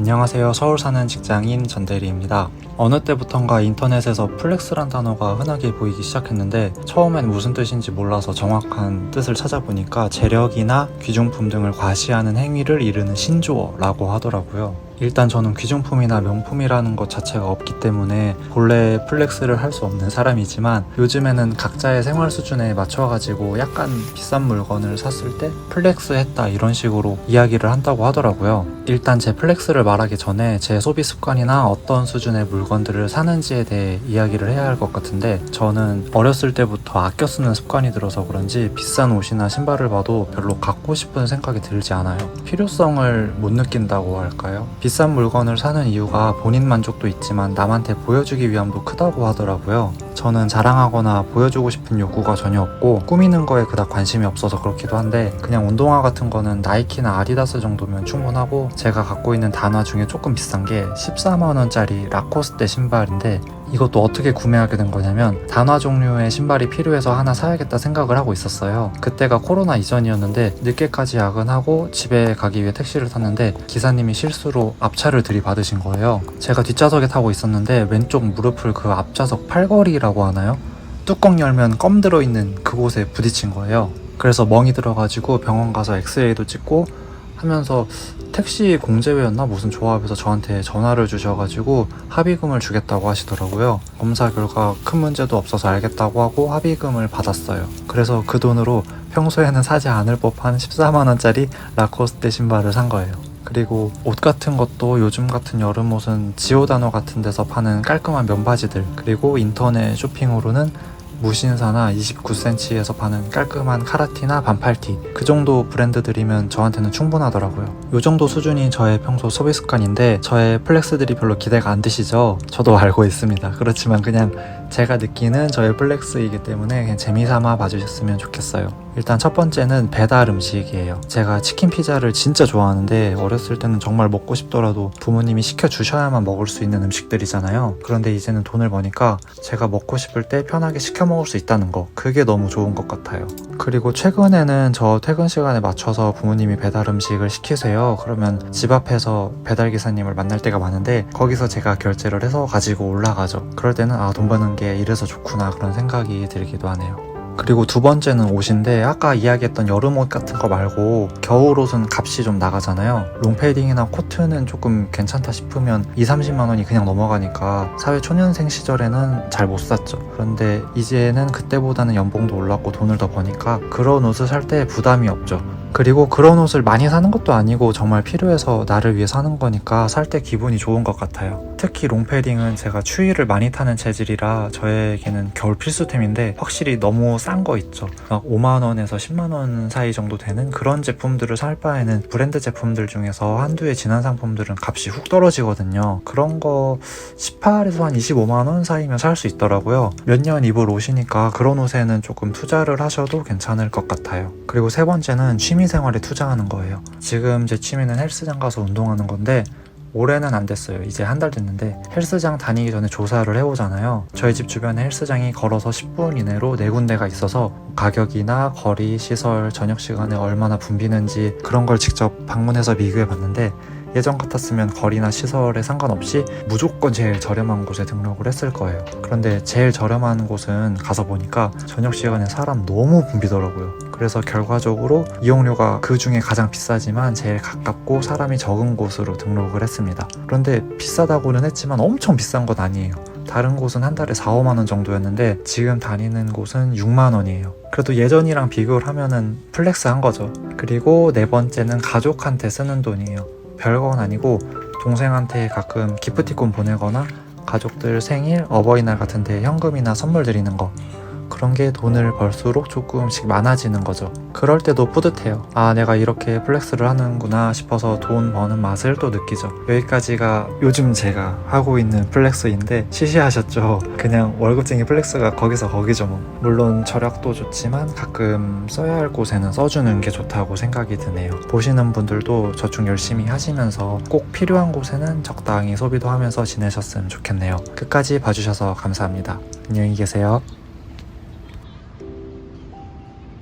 안녕하세요. 서울 사는 직장인 전대리입니다. 어느 때부턴가 인터넷에서 플렉스란 단어가 흔하게 보이기 시작했는데 처음엔 무슨 뜻인지 몰라서 정확한 뜻을 찾아보니까 재력이나 귀중품 등을 과시하는 행위를 이르는 신조어라고 하더라고요. 일단 저는 귀중품이나 명품이라는 것 자체가 없기 때문에 본래 플렉스를 할 수 없는 사람이지만 요즘에는 각자의 생활 수준에 맞춰가지고 약간 비싼 물건을 샀을 때 플렉스 했다 이런 식으로 이야기를 한다고 하더라고요. 일단 제 플렉스를 말하기 전에 제 소비 습관이나 어떤 수준의 물건들을 사는지에 대해 이야기를 해야 할 것 같은데 저는 어렸을 때부터 아껴 쓰는 습관이 들어서 그런지 비싼 옷이나 신발을 봐도 별로 갖고 싶은 생각이 들지 않아요. 필요성을 못 느낀다고 할까요? 비싼 물건을 사는 이유가 본인 만족도 있지만 남한테 보여주기 위함도 크다고 하더라고요. 저는 자랑하거나 보여주고 싶은 욕구가 전혀 없고 꾸미는 거에 그닥 관심이 없어서 그렇기도 한데 그냥 운동화 같은 거는 나이키나 아디다스 정도면 충분하고 제가 갖고 있는 단화 중에 조금 비싼 게 14만 원짜리 라코스테 신발인데 이것도 어떻게 구매하게 된 거냐면 단화 종류의 신발이 필요해서 하나 사야겠다 생각을 하고 있었어요. 그때가 코로나 이전이었는데 늦게까지 야근하고 집에 가기 위해 택시를 탔는데 기사님이 실수로 앞차를 들이받으신 거예요. 제가 뒷좌석에 타고 있었는데 왼쪽 무릎을 그 앞좌석 팔걸이라고 하나요? 뚜껑 열면 껌 들어있는 그곳에 부딪힌 거예요. 그래서 멍이 들어가지고 병원 가서 엑스레이도 찍고 하면서 택시 공제회였나 무슨 조합에서 저한테 전화를 주셔가지고 합의금을 주겠다고 하시더라고요. 검사 결과 큰 문제도 없어서 알겠다고 하고 합의금을 받았어요. 그래서 그 돈으로 평소에는 사지 않을 법한 14만원짜리 라코스테 신발을 산 거예요. 그리고 옷 같은 것도 요즘 같은 여름 옷은 지오다노 같은 데서 파는 깔끔한 면바지들 그리고 인터넷 쇼핑으로는 무신사나 29cm에서 파는 깔끔한 카라티나 반팔티 그 정도 브랜드들이면 저한테는 충분하더라고요. 요 정도 수준이 저의 평소 소비 습관인데 저의 플렉스들이 별로 기대가 안 되시죠? 저도 알고 있습니다. 그렇지만 그냥 제가 느끼는 저의 플렉스이기 때문에 그냥 재미삼아 봐주셨으면 좋겠어요. 일단 첫 번째는 배달 음식이에요. 제가 치킨 피자를 진짜 좋아하는데 어렸을 때는 정말 먹고 싶더라도 부모님이 시켜주셔야만 먹을 수 있는 음식들이잖아요. 그런데 이제는 돈을 버니까 제가 먹고 싶을 때 편하게 시켜 먹을 수 있다는 거 그게 너무 좋은 것 같아요. 그리고 최근에는 저 퇴근 시간에 맞춰서 부모님이 배달 음식을 시키세요. 그러면 집 앞에서 배달 기사님을 만날 때가 많은데 거기서 제가 결제를 해서 가지고 올라가죠. 그럴 때는 아 돈 버는 게 이래서 좋구나 그런 생각이 들기도 하네요. 그리고 두 번째는 옷인데 아까 이야기했던 여름 옷 같은 거 말고 겨울 옷은 값이 좀 나가잖아요. 롱패딩이나 코트는 조금 괜찮다 싶으면 2, 30만 원이 그냥 넘어가니까 사회 초년생 시절에는 잘 못 샀죠. 그런데 이제는 그때보다는 연봉도 올랐고 돈을 더 버니까 그런 옷을 살 때 부담이 없죠. 그리고 그런 옷을 많이 사는 것도 아니고 정말 필요해서 나를 위해 사는 거니까 살 때 기분이 좋은 것 같아요. 특히 롱패딩은 제가 추위를 많이 타는 체질이라 저에게는 겨울 필수템인데 확실히 너무 싼 거 있죠. 막 5만원에서 10만원 사이 정도 되는 그런 제품들을 살 바에는 브랜드 제품들 중에서 한두의 진한 상품들은 값이 훅 떨어지거든요. 그런 거 18에서 한 25만원 사이면 살 수 있더라고요. 몇 년 입을 옷이니까 그런 옷에는 조금 투자를 하셔도 괜찮을 것 같아요. 그리고 세 번째는 취미 생활에 투자하는 거예요. 지금 제 취미는 헬스장 가서 운동하는 건데 올해는 안 됐어요. 이제 한 달 됐는데 헬스장 다니기 전에 조사를 해오잖아요. 저희 집 주변에 헬스장이 걸어서 10분 이내로 네 군데가 있어서 가격이나 거리, 시설, 저녁 시간에 얼마나 붐비는지 그런 걸 직접 방문해서 비교해 봤는데 예전 같았으면 거리나 시설에 상관없이 무조건 제일 저렴한 곳에 등록을 했을 거예요. 그런데 제일 저렴한 곳은 가서 보니까 저녁 시간에 사람 너무 붐비더라고요. 그래서 결과적으로 이용료가 그 중에 가장 비싸지만 제일 가깝고 사람이 적은 곳으로 등록을 했습니다. 그런데 비싸다고는 했지만 엄청 비싼 건 아니에요. 다른 곳은 한 달에 4, 5만 원 정도였는데 지금 다니는 곳은 6만 원이에요. 그래도 예전이랑 비교를 하면은 플렉스 한 거죠. 그리고 네 번째는 가족한테 쓰는 돈이에요. 별건 아니고 동생한테 가끔 기프티콘 보내거나 가족들 생일, 어버이날 같은 데 현금이나 선물 드리는 거 그런 게 돈을 벌수록 조금씩 많아지는 거죠. 그럴 때도 뿌듯해요. 아, 내가 이렇게 플렉스를 하는구나 싶어서 돈 버는 맛을 또 느끼죠. 여기까지가 요즘 제가 하고 있는 플렉스인데 시시하셨죠? 그냥 월급쟁이 플렉스가 거기서 거기죠 뭐. 물론 절약도 좋지만 가끔 써야 할 곳에는 써주는 게 좋다고 생각이 드네요. 보시는 분들도 저축 열심히 하시면서 꼭 필요한 곳에는 적당히 소비도 하면서 지내셨으면 좋겠네요. 끝까지 봐주셔서 감사합니다. 안녕히 계세요.